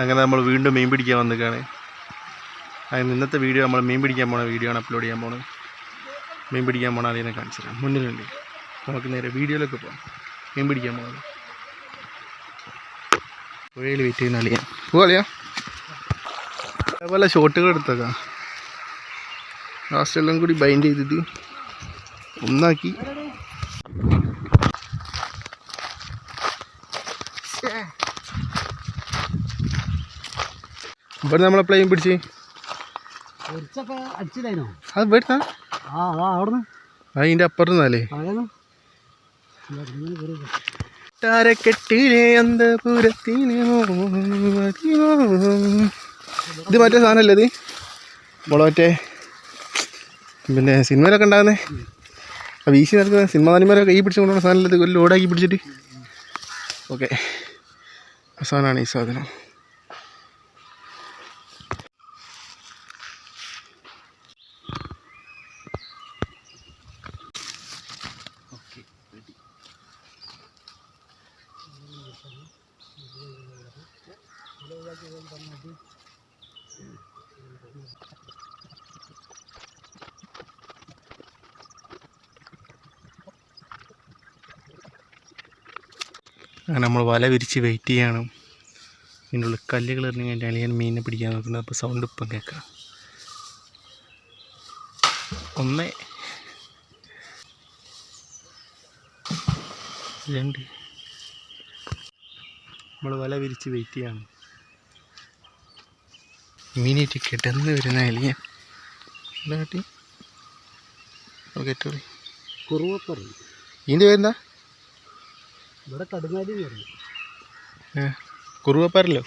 അങ്ങനെ നമ്മൾ വീണ്ടും മീൻ പിടിക്കാൻ വന്നിരിക്കുകയാണ്. അങ്ങനെ ഇന്നത്തെ വീഡിയോ നമ്മൾ മീൻ പിടിക്കാൻ പോണ വീഡിയോ ആണ് അപ്ലോഡ് ചെയ്യാൻ പോണത്. മീൻ പിടിക്കാൻ പോണ അതിനെ കാണിച്ചു മുന്നിലുണ്ട് നമുക്ക് നേരെ വീഡിയോയിലൊക്കെ പോകാം മീൻ പിടിക്കാൻ പോണത്. പുഴയിൽ വെയിറ്റ് ചെയ്യുന്ന അളിയാം പോവാ അളിയാ അതേപോലെ ഷോട്ടുകൾ എടുത്തേക്കാം. ലാസ്റ്റ് എല്ലാം കൂടി ബൈൻഡ് ചെയ്തിട്ട് ഒന്നാക്കി. ഇവിടെ നമ്മളെ പ്ലെയിൻ പിടിച്ച്. അത് അവിടുന്ന്. അതിന്റെ അപ്പുറത്ത് നിന്നല്ലേ അതായത് താരക്കെട്ടിലെ അന്തപുരത്തിലെ ഇത് മറ്റേ സാധനമല്ലേ ഇത്? മറ്റേ പിന്നെ സിനിമയിലൊക്കെ ഉണ്ടാകുന്നേ? വീശി നടക്കുന്ന സിനിമ നടിമാരെ കൈ പിടിച്ച് കൊണ്ടുപോകുന്ന സാധനമല്ലേ ഒരു ലോഡാക്കി പിടിച്ചിട്ട്? ഓക്കെ അവസാനമാണ് ഈ സാധനം. അങ്ങനെ നമ്മൾ വല വിരിച്ച് വെയിറ്റ് ചെയ്യണം. ഇതിന്റെ കല്ലുകൾ എറിഞ്ഞ് കഴിഞ്ഞാൽ അളിയൻ മീനിനെ പിടിക്കാൻ നോക്കുന്നത് അപ്പോൾ സൗണ്ട് ഇപ്പം കേൾക്കാം. ഒന്ന്. രണ്ട്. നമ്മൾ വല വിരിച്ച് വെയിറ്റ് ചെയ്യണം. മീനേറ്റ് കിടന്ന് വരുന്ന അലിയൻ കേട്ടോളി കുറുവപ്പറി. ഇതിന്റെ പേരെന്താ? ഇവിടെ കടുങ്ങാലി എന്ന് പറയും. കുറുവപ്പാരല്ലോ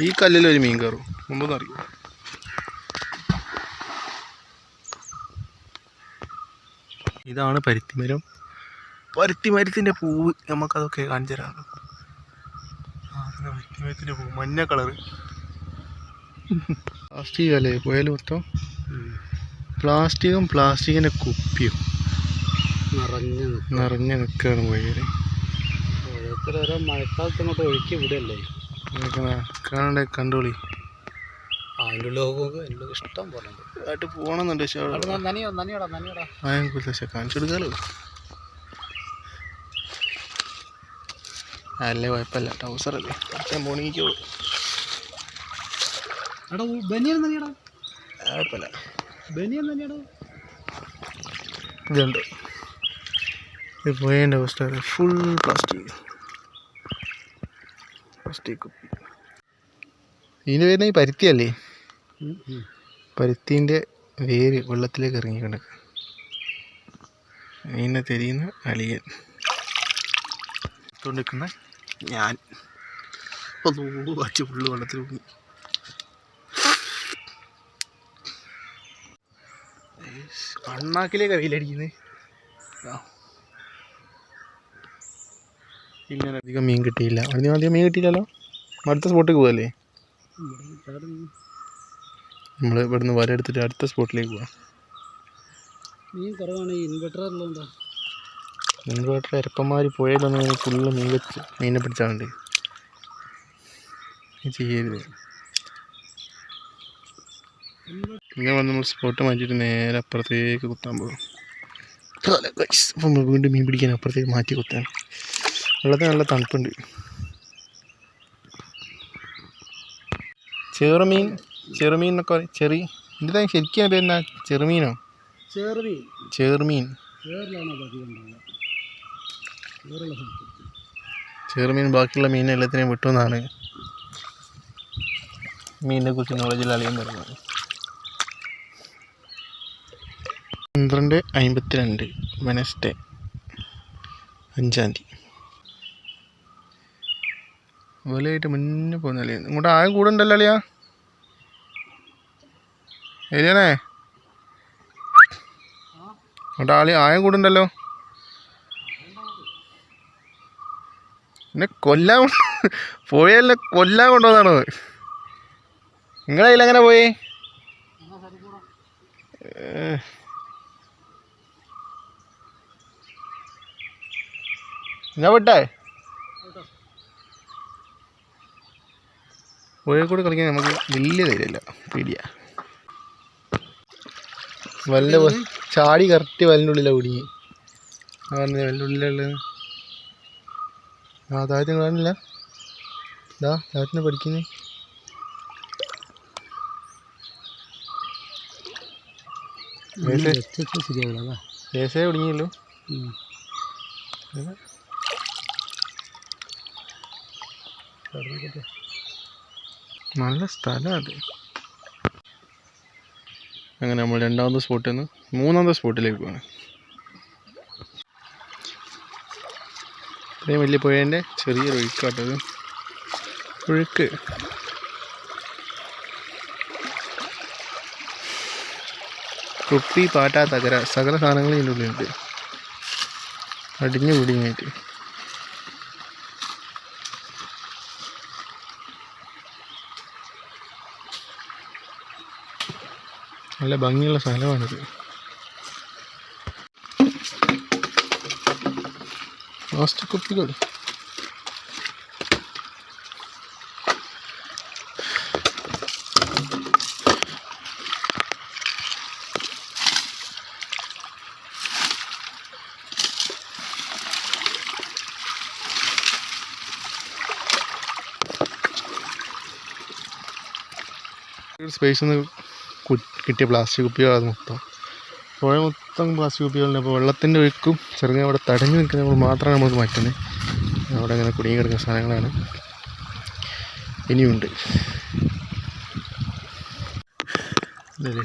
ഈ കല്ലിൽ ഒരു മീൻ കയറും. മുമ്പൊന്നും അറിയും. ഇതാണ് പരുത്തിമരം. പരുത്തിമരത്തിന്റെ പൂവ് നമുക്കതൊക്കെ കാണിച്ചു തരാം. പരുത്തിമരത്തിന്റെ പൂവ്. മഞ്ഞ കളറ്. പ്ലാസ്റ്റിക് അല്ലേ? പോയാൽ മൊത്തം? പ്ലാസ്റ്റിക്കും പ്ലാസ്റ്റിക്കിന്റെ കുപ്പിയും. നിറഞ്ഞ് നിൽക്കും നിറഞ്ഞ് നിൽക്കുകയാണ് പോയാൽ ഓരോരുത്തർ ഓരോ മഴക്കാലത്ത് ഇങ്ങോട്ട് ഒഴുക്കി വിടല്ലേ കാണണ്ടേ കണ്ടോളി അതിന്റെ ലോകമൊക്കെ എന്റെ ഇഷ്ടം പോലെ ആയിട്ട് പോകണമെന്നുണ്ട് പക്ഷേ നനിയോ നനിയോടാ നനിയോടാ. ആയെങ്കിൽ പക്ഷെ കാണിച്ചു കൊടുക്കാലോ. അല്ലേ കുഴപ്പമില്ല. ട്രൗസറല്ലേ കുറച്ച് മോണിക്കോളൂ എടാ ബനിയൻ നനിയടാ. കുഴപ്പമില്ല. ബനിയൻ നനിയടാ. ഇതുണ്ട്. ഇത് പോയതിന്റെ അവസ്ഥ ഫുൾ പ്ലാസ്റ്റിക് പ്ലാസ്റ്റിക് കുപ്പി ഇതിന് വരുന്ന ഈ പരുത്തിയല്ലേ? പരുത്തിന്റെ വേര് വെള്ളത്തിലേക്ക് ഇറങ്ങി കിടക്കുക അതിനെ തെരിയുന്ന അളിയൻ കൊണ്ടിരിക്കുന്ന ഞാൻ. ഒന്ന് വച്ച് ഫുള്ള് വെള്ളത്തിൽ മുങ്ങി അണ്ണാക്കിലേക്ക് വെയിലടിക്കുന്നത് ഇല്ല അധികം മീൻ കിട്ടിയില്ല. അധികം അധികം മീൻ കിട്ടിയില്ലല്ലോ? അടുത്ത സ്പോട്ടിലേക്ക് പോകല്ലേ നമ്മൾ ഇവിടുന്ന് വര എടുത്തിട്ട് അടുത്ത സ്പോട്ടിലേക്ക് പോവാം. മീൻ കുറവാണ്. ഇൻവെർട്ടർ ഉള്ളതുകൊണ്ടാ. ഇൻവേർട്ടർ ഇരപ്പന്മാർ പോയാലൊന്നും ഫുള്ള് മീൻ വെച്ച് മീനെ പിടിച്ചാണ്ട് ചെയ്യരുത്. പിന്നെ വന്ന് നമ്മൾ സ്പോട്ട് മാറ്റിയിട്ട് നേരെ അപ്പുറത്തേക്ക് കുത്താൻ പോകും അപ്പം നമ്മൾ വീണ്ടും മീൻ പിടിക്കാൻ അപ്പുറത്തേക്ക് മാറ്റി കുത്താൻ. വെള്ളത്തിന് നല്ല തണുപ്പുണ്ട്. ചെറുമീൻ ചെറുമീൻ എന്നൊക്കെ പറയും ചെറി എന്താ ശരിക്കും പേരെന്നാ ചെറുമീനോ? ചെറുമീൻ. ചെറുമീൻ. ബാക്കിയുള്ള മീൻ എല്ലാത്തിനെയും വിട്ടുമെന്നാണ് മീനിനെ കുറിച്ച് നോളജിൽ അറിയാൻ പറയുന്നത്. പന്ത്രണ്ട് അമ്പത്തിരണ്ട് വെനസ്ഡേ അഞ്ചാം തീയതി. വിലയായിട്ട് മുന്നേ പോകുന്ന ഇങ്ങോട്ട് ആകെ കൂടെ ഉണ്ടല്ലോ അളിയാ. ഏരിയാണേ ഇങ്ങോട്ട് ആളി ആയ കൂടെ ഉണ്ടല്ലോ. എന്നെ കൊല്ലാൻ പോയല്ലേ കൊല്ലാൻ കൊണ്ടുവന്നാണോ നിങ്ങളെ കയ്യിൽ പോയി. ഞാൻ വിട്ടേ? പുഴയിൽ കൂടെ കളിക്കാൻ നമുക്ക് വലിയ തരില്ല പേടിയാ. വല്ല ചാടി കറക്റ്റ് വല്ലിന്റെ ഉള്ളിലാണ് കുടുങ്ങി. പറഞ്ഞു വല്ലിന്റെ ഉള്ളിലുള്ളത്. ആ താഴത്തിന് കാണില്ല ഇതാ താഴത്തിന് പഠിക്കുന്നേ. ഏസേ കുടുങ്ങിയല്ലോ നല്ല സ്ഥലം അത്. അങ്ങനെ നമ്മൾ രണ്ടാമത്തെ സ്പോട്ടിൽ നിന്ന് മൂന്നാമത്തെ സ്പോട്ടിലേക്ക് പോവാണ്. ഇത്രയും വലിയ പുഴേന്റെ ചെറിയൊരു ഒഴുക്കാട്ടത് ഒഴുക്ക്. കുപ്പി പാറ്റ തകര സകല സാധനങ്ങളും ഇതിന്റെ ഉള്ളിലുണ്ട്. അടിഞ്ഞു പിടിങ്ങായിട്ട് നല്ല ഭംഗിയുള്ള സ്ഥലമാണിത്. പ്ലാസ്റ്റിക് കുപ്പികൾ. സ്പേസ് നിന്ന് കിട്ടിയ പ്ലാസ്റ്റിക് കുപ്പികളാണ് മൊത്തം. പുഴ മൊത്തം പ്ലാസ്റ്റിക് കുപ്പികളുണ്ട് അപ്പോൾ വെള്ളത്തിന്റെ ഒഴുക്കും ചെറുങ്ങനെ അവിടെ തടഞ്ഞു നിൽക്കുന്നത് മാത്രമാണ് നമുക്ക് മാറ്റുന്നത്. അവിടെ ഇങ്ങനെ കുടുങ്ങി കിടക്കുന്ന സാധനങ്ങളാണ്. ഇനിയുണ്ട്. ഇതല്ലേ?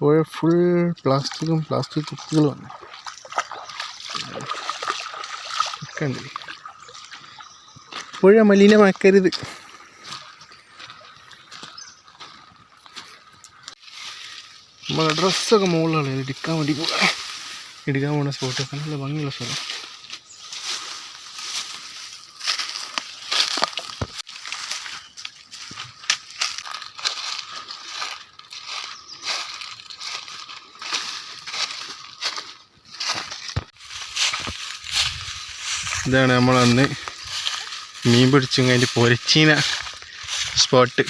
പുഴ ഫുൾ പ്ലാസ്റ്റിക്കും പ്ലാസ്റ്റിക് കുപ്പികളുമാണ് ഒക്കെ ഉണ്ട്. പുഴ മലിനമാക്കരുത്. നമ്മളെ ഡ്രസ്സൊക്കെ മുകളിലാണ്. എടുക്കാൻ വേണ്ടി എടുക്കാൻ പോകുന്ന സ്പോട്ടൊക്കെ നല്ല ഭംഗിയുള്ള സ്ഥലം. ഇതാണ് നമ്മൾ അന്ന് മീൻ പിടിച്ചും അതിന്റെ പൊരച്ചീന സ്പോട്ട്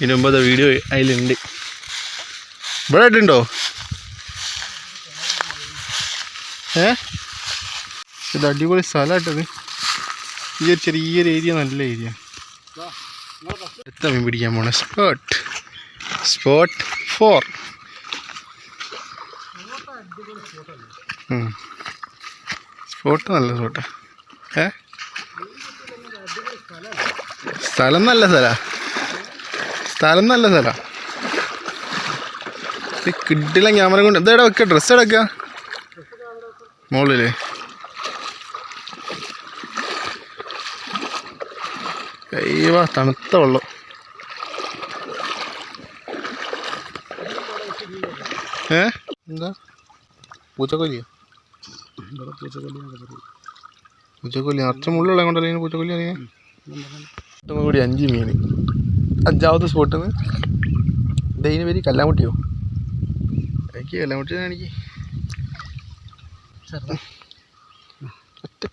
ഇതിനുമ്പത് വീഡിയോ അതിലുണ്ട് ഇവിടെ ഇട്ടുണ്ടോ ഏ? ഇത് അടിപൊളി സ്ഥലമായിട്ടത് ഈ ഒരു ചെറിയൊരു ഏരിയ നല്ല ഏരിയ അടുത്ത പിടിക്കാൻ പോണേ? സ്പോട്ട് സ്പോട്ട് ഫോർ സ്പോട്ട് നല്ല സ്പോട്ടാ ഏ? സ്ഥലം നല്ല സ്ഥല. സ്ഥലം നല്ല സ്ഥലാ. കിട്ടില്ല ക്യാമറ കൊണ്ട്. ഇതെവിടെ വെക്ക? ഡ്രസ്സ് എവിടെ മുകളിൽ. കൈവ തണുത്ത വെള്ളം. ഏ? എന്താ? പൂച്ചക്കൊല്ലിയോ പൂച്ചക്കൊല്ലി. നിറച്ച മുള്ളുള്ള കൊണ്ടല്ലേ പൂച്ചക്കൊല്ലി അറിയാൻ കൂടി അഞ്ച് മീൻ. അഞ്ചാമത്തെ സ്പോട്ടിൽ നിന്ന് പേര് കല്ലാമുട്ടിയോ? എനിക്ക് കല്ലാമുട്ടി കാണിക്ക് ചെറുതാ. ഒറ്റ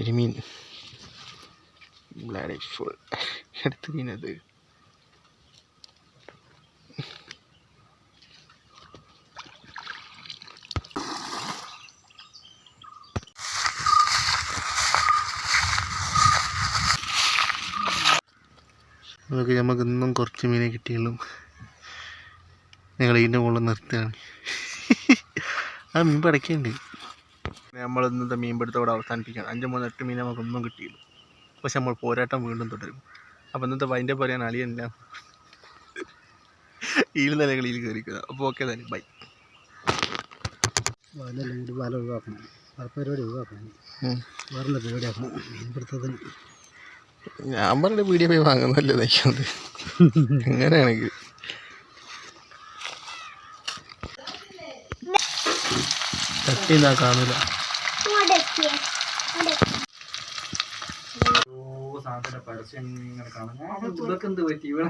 എരുമീൻ. Bloody full. എടുത്ത് അതൊക്കെ നമുക്ക് ഇന്നും കുറച്ച് മീനെ കിട്ടിയുള്ളൂ. ഞങ്ങൾ ഇതിന്റെ മുകളിൽ നിർത്തുകയാണ്. ആ മീൻ പടക്കുന്നുണ്ട് നമ്മൾ ഇന്നത്തെ മീൻ പിടുത്തം അവസാനിപ്പിക്കുകയാണ്. അഞ്ച് മൂന്ന് എട്ട് മീൻ നമുക്കൊന്നും കിട്ടിയില്ല. പക്ഷെ നമ്മൾ പോരാട്ടം വീണ്ടും തുടരും. അപ്പോൾ ഇന്നത്തെ വൈന്റെ പറയാൻ അളിയല്ല ഈ നിലകളിൽ കയറിക്കുക അപ്പോൾ ഓക്കെ തന്നെ. ബൈ. വല ഒഴിവാക്കണം. പരിപാടി ഒഴിവാക്കണം. വേറെ പരിപാടി? ആക്കണം മീൻ പിടുത്തത്തിന്. ഞാൻ പറഞ്ഞ പീടിയ പോയി വാങ്ങുന്നല്ലേ നയിക്കുന്നത് എങ്ങനെയാണെങ്കിൽ തട്ടി നാ കാണില്ല സാധനത്തിന്റെ പരസ്യം ഇങ്ങനെ കാണുന്നു ഇതൊക്കെ എന്ത് പറ്റി? ഇവിടെ